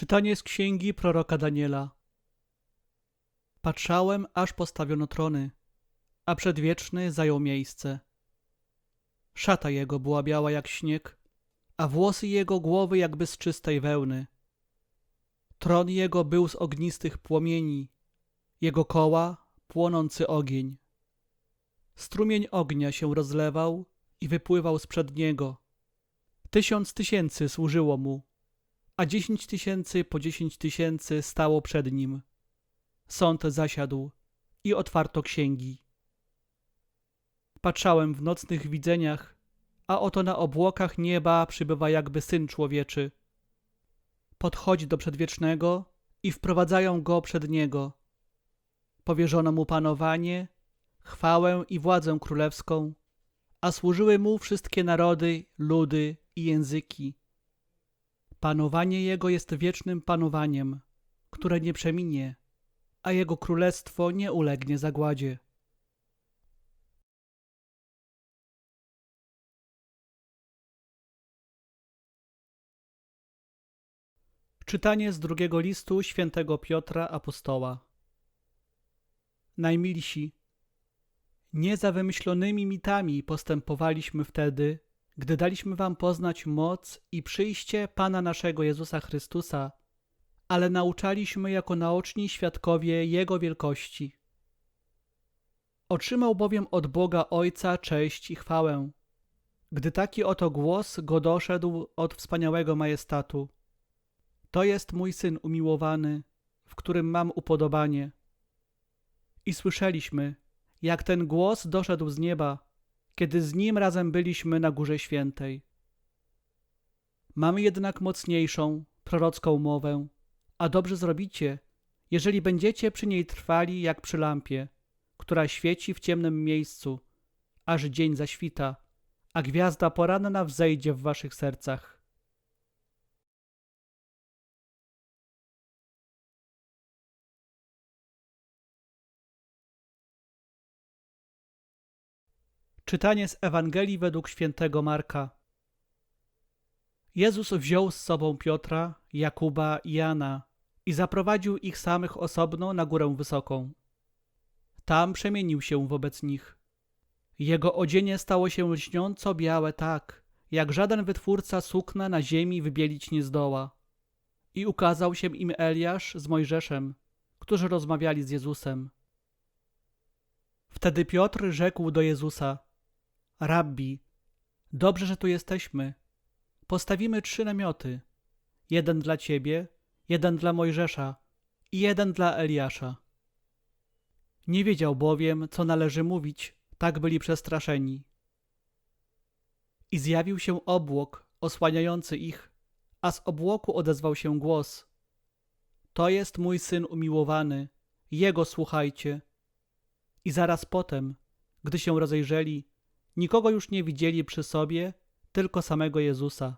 Czytanie z księgi proroka Daniela. Patrzałem, aż postawiono trony, a przedwieczny zajął miejsce. Szata jego była biała jak śnieg, a włosy jego głowy jakby z czystej wełny. Tron jego był z ognistych płomieni, jego koła płonący ogień. Strumień ognia się rozlewał i wypływał sprzed niego. Tysiąc tysięcy służyło mu, a dziesięć tysięcy po dziesięć tysięcy stało przed nim. Sąd zasiadł i otwarto księgi. Patrzałem w nocnych widzeniach, a oto na obłokach nieba przybywa jakby Syn Człowieczy. Podchodzi do Przedwiecznego i wprowadzają go przed Niego. Powierzono mu panowanie, chwałę i władzę królewską, a służyły mu wszystkie narody, ludy i języki. Panowanie jego jest wiecznym panowaniem, które nie przeminie, a jego królestwo nie ulegnie zagładzie. Czytanie z drugiego listu świętego Piotra Apostoła. Najmilsi, nie za wymyślonymi mitami postępowaliśmy wtedy, gdy daliśmy wam poznać moc i przyjście Pana naszego Jezusa Chrystusa, ale nauczaliśmy jako naoczni świadkowie Jego wielkości. Otrzymał bowiem od Boga Ojca cześć i chwałę, gdy taki oto głos go doszedł od wspaniałego majestatu. To jest mój Syn umiłowany, w którym mam upodobanie. I słyszeliśmy, jak ten głos doszedł z nieba, kiedy z nim razem byliśmy na Górze Świętej. Mamy jednak mocniejszą, prorocką mowę, a dobrze zrobicie, jeżeli będziecie przy niej trwali jak przy lampie, która świeci w ciemnym miejscu, aż dzień zaświta, a gwiazda poranna wzejdzie w waszych sercach. Czytanie z Ewangelii według świętego Marka. Jezus wziął z sobą Piotra, Jakuba i Jana i zaprowadził ich samych osobno na górę wysoką. Tam przemienił się wobec nich. Jego odzienie stało się lśniąco białe tak, jak żaden wytwórca sukna na ziemi wybielić nie zdoła. I ukazał się im Eliasz z Mojżeszem, którzy rozmawiali z Jezusem. Wtedy Piotr rzekł do Jezusa – Rabbi, dobrze, że tu jesteśmy. Postawimy trzy namioty. Jeden dla ciebie, jeden dla Mojżesza i jeden dla Eliasza. Nie wiedział bowiem, co należy mówić, tak byli przestraszeni. I zjawił się obłok osłaniający ich, a z obłoku odezwał się głos. To jest mój syn umiłowany, jego słuchajcie. I zaraz potem, gdy się rozejrzeli, Nikogo już nie widzieli przy sobie, tylko samego Jezusa.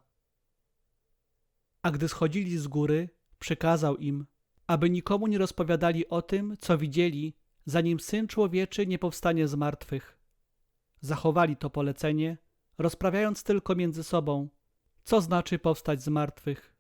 A gdy schodzili z góry, przykazał im, aby nikomu nie rozpowiadali o tym, co widzieli, zanim Syn Człowieczy nie powstanie z martwych. Zachowali to polecenie, rozprawiając tylko między sobą, co znaczy powstać z martwych.